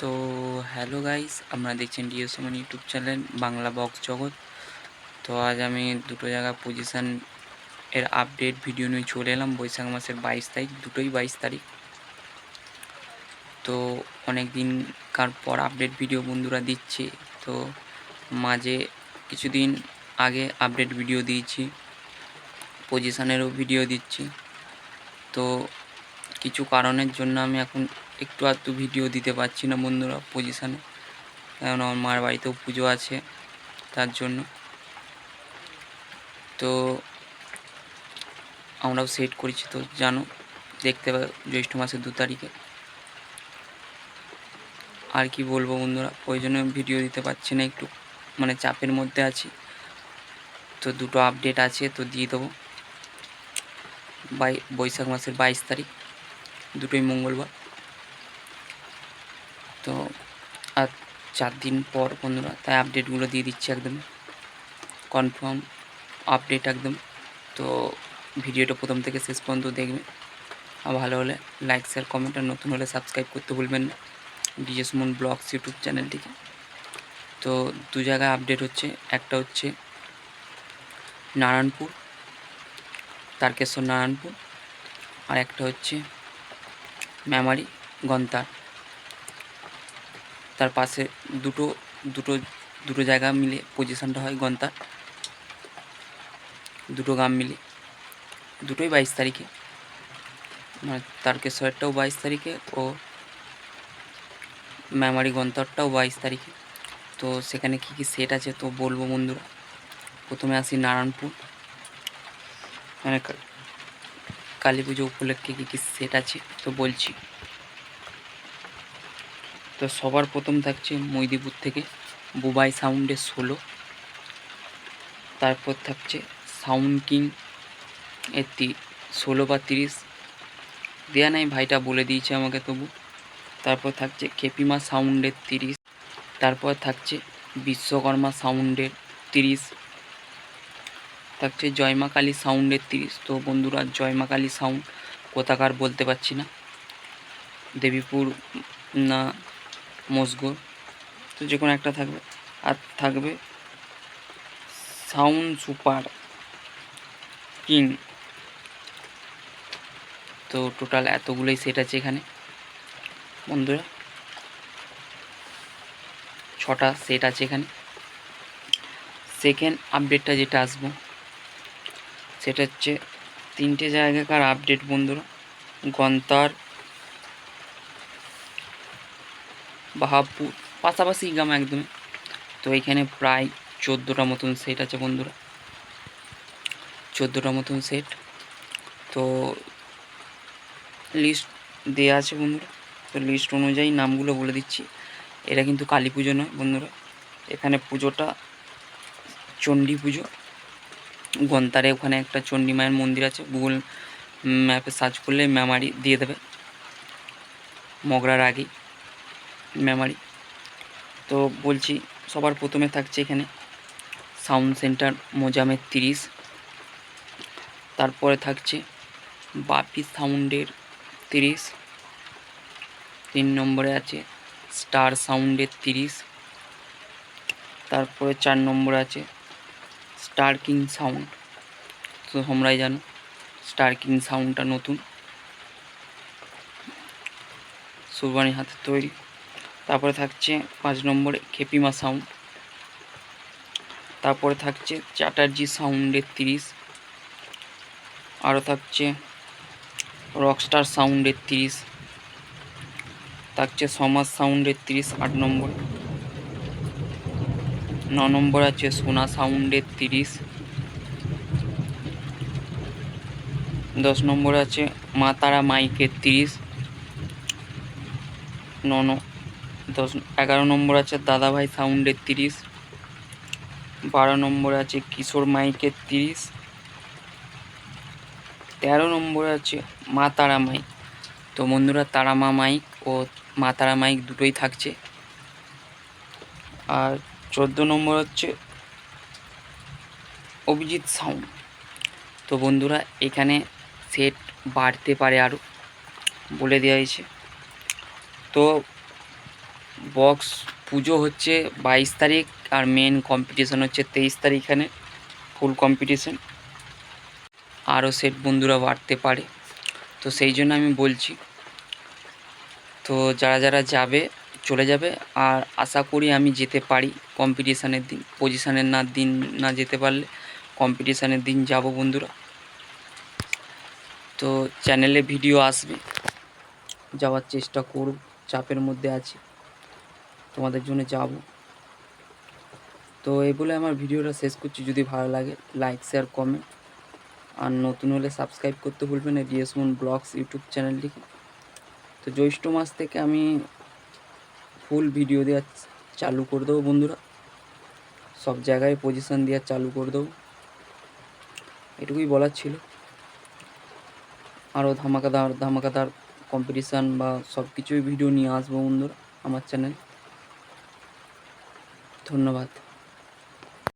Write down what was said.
তো hello guys আপনারা দেখছেন ডিও সমান YouTube channel Bangla box Jagat. তো আজ আমি দুটো জায়গা পজিশান এর আপডেট ভিডিও নিয়ে চলে এলাম, বৈশাখ মাসের বাইশ তারিখ, দুটোই বাইশ তারিখ। তো অনেক দিনকার পর আপডেট ভিডিও বন্ধুরা দিচ্ছে, তো মাঝে কিছুদিন আগে আপডেট ভিডিও দিয়েছি পজিশানেরও ভিডিও দিচ্ছি। তো কিছু কারণের জন্য আমি এখন একটু আধটু ভিডিও দিতে পারছি না বন্ধুরা পজিশানে কারণ আমার মার বাড়িতেও পুজো আছে, তার জন্য। তো আমরাও সেট করেছি তো জানো, দেখতে পাবে জ্যৈষ্ঠ মাসের দু তারিখে। আর কি বলব বন্ধুরা, ওই জন্য ভিডিও দিতে পারছি না একটু মানে চাপের মধ্যে আছি। তো দুটো আপডেট আছে, তো দিয়ে দেবো। বাই বৈশাখ মাসের বাইশ তারিখ, দুটোই মঙ্গলবার। তো আর চার দিন পর বন্ধুরা, তাই আপডেটগুলো দিয়ে দিচ্ছি একদম। কনফার্ম আপডেট একদম। তো ভিডিওটা প্রথম থেকে শেষ পর্যন্ত দেখবে। আর ভালো হলে লাইক শেয়ার কমেন্ট আর নতুন হলে সাবস্ক্রাইব করতে ভুলবেন না। ডিজে সুমন ব্লগস ইউটিউব চ্যানেলটিকে তো দু জায়গায় আপডেট হচ্ছে। একটা হচ্ছে নারায়ণপুর তারকেশ্বর নারায়ণপুর আর একটা হচ্ছে মেমারি, গন্তার। তার পাশে দুটো দুটো দুটো জায়গা মিলে পজিশনটা হয় গন্তার দুটো গ্রাম মিলে। দুটোই বাইশ তারিখে। মানে তারকেশ্বরেরটাও বাইশ তারিখে ও মেমারি গন্তরটাও বাইশ তারিখে। তো সেখানে কী কী সেট আছে তো বলব বন্ধুরা। প্রথমে আসি নারায়ণপুর। মানে কালী পুজো উপলক্ষে কী কী সেট আছে তো বলছি। তো সবার প্রথম থাকছে মৈদিপুর থেকে বুবাই সাউন্ডের ষোলো তারপর থাকছে সাউন্ড কিং এর ষোলো বা তিরিশ। দেয়া নাই, ভাইটা বলে দিয়েছে আমাকে তবু। তারপর থাকছে কেপিমা সাউন্ডের তিরিশ। তারপর থাকছে বিশ্বকর্মা সাউন্ডের তিরিশ। থাকছে জয়মা কালী সাউন্ডের তিরিশ। তো বন্ধুরা, জয়মা কালী সাউন্ড কোথাকার বলতে পারছি না। দেবীপুর না মসগোর তো যে কোনো একটা থাকবে। আর থাকবে সাউন্ড সুপার কিং। তো টোটাল এতগুলোই সেট আছে এখানে। বন্ধুরা, ছটা সেট আছে এখানে। সেকেন্ড আপডেটটা যেটা আসব, সেটা হচ্ছে তিনটে জায়গাকার আপডেট বন্ধুরা। গন্তার বাহাবপুর পাশাপাশি গ্রাম একদমই। তো এখানে প্রায় চোদ্দোটা মতন সেট আছে বন্ধুরা। চোদ্দোটা মতন সেট তো লিস্ট দেওয়া আছে বন্ধুরা। তো লিস্ট অনুযায়ী নামগুলো বলে দিচ্ছি। এটা কিন্তু কালী পুজো নয় বন্ধুরা। এখানে পুজোটা চণ্ডী পুজো। গন্তারে ওখানে একটা চণ্ডী মায়ের মন্দির আছে। গুগল ম্যাপে সার্চ করলে মেমারি দিয়ে দেবে। মগরার আগেই। মেমারি তো বলছি, সবার প্রথমে থাকছে এখানে সাউন্ড সেন্টার মোজামের তিরিশ। তারপরে থাকছে বাপি সাউন্ডের তিরিশ। তিন নম্বরে আছে স্টার সাউন্ডের তিরিশ। তারপরে চার নম্বরে আছে স্টার কিং সাউন্ড। তো তোমরাই জানো স্টার কিং সাউন্ডটা নতুন। সুরবানির হাতে তৈরি। তারপরে থাকছে পাঁচ নম্বরে খেপিমা সাউন্ড তারপরে থাকছে চ্যাটার্জি সাউন্ডের তিরিশ আরও থাকছে রকস্টার সাউন্ডের তিরিশ, থাকছে সমাজ সাউন্ডের তিরিশ আট নম্বর, ন নম্বর আছে সোনা সাউন্ডের তিরিশ, দশ নম্বর আছে মা তারা মাইকের তিরিশ ন দশ, এগারো নম্বর আছে দাদাভাই সাউন্ডের তিরিশ, বারো নম্বরে আছে কিশোর মাইকের তিরিশ, তেরো নম্বরে আছে মা তারা মাইক। তো বন্ধুরা, তারা মা মাইক ও মা তারা মাইক দুটোই থাকছে। আর চোদ্দ নম্বর হচ্ছে অভিজিৎ সাউন্ড। তো বন্ধুরা, এখানে সেট বাড়তে পারে আরও বলে দেওয়া হয়েছে। তো বক্স পুজো হচ্ছে বাইশ তারিখ আর মেন কম্পিটিশন হচ্ছে তেইশ তারিখানে ফুল কম্পিটিশন আরও সেট বন্ধুরা বাড়তে পারে। তো সেই জন্য আমি বলছি, তো যারা যারা যাবে, চলে যাবে। আর আশা করি আমি যেতে পারি কম্পিটিশানের দিন পজিশানের না দিন, না যেতে পারলে কম্পিটিশানের দিন যাব বন্ধুরা। তো চ্যানেলে ভিডিও আসবে, যাওয়ার চেষ্টা করব, চাপের মধ্যে আছি। তোমাদের জন্য যাব। তো এই বলে আমার ভিডিওটা শেষ করছি। যদি ভালো লাগে লাইক শেয়ার কমেন্ট আর নতুন হলে সাবস্ক্রাইব করতে ভুলবেন না ডিএস মন ব্লগস ইউটিউব চ্যানেলটিকে তো জ্যৈষ্ঠ মাস থেকে আমি ফুল ভিডিও দেওয়া চালু করে দেবো বন্ধুরা। সব জায়গায় পজিশন দেওয়া চালু করে দেবো। এটুকুই বলার ছিল। আরও ধামাকাদার ধামাকাদার কম্পিটিশান বা সব কিছুই ভিডিও নিয়ে আসব বন্ধুরা, আমার চ্যানেল ধন্যবাদ।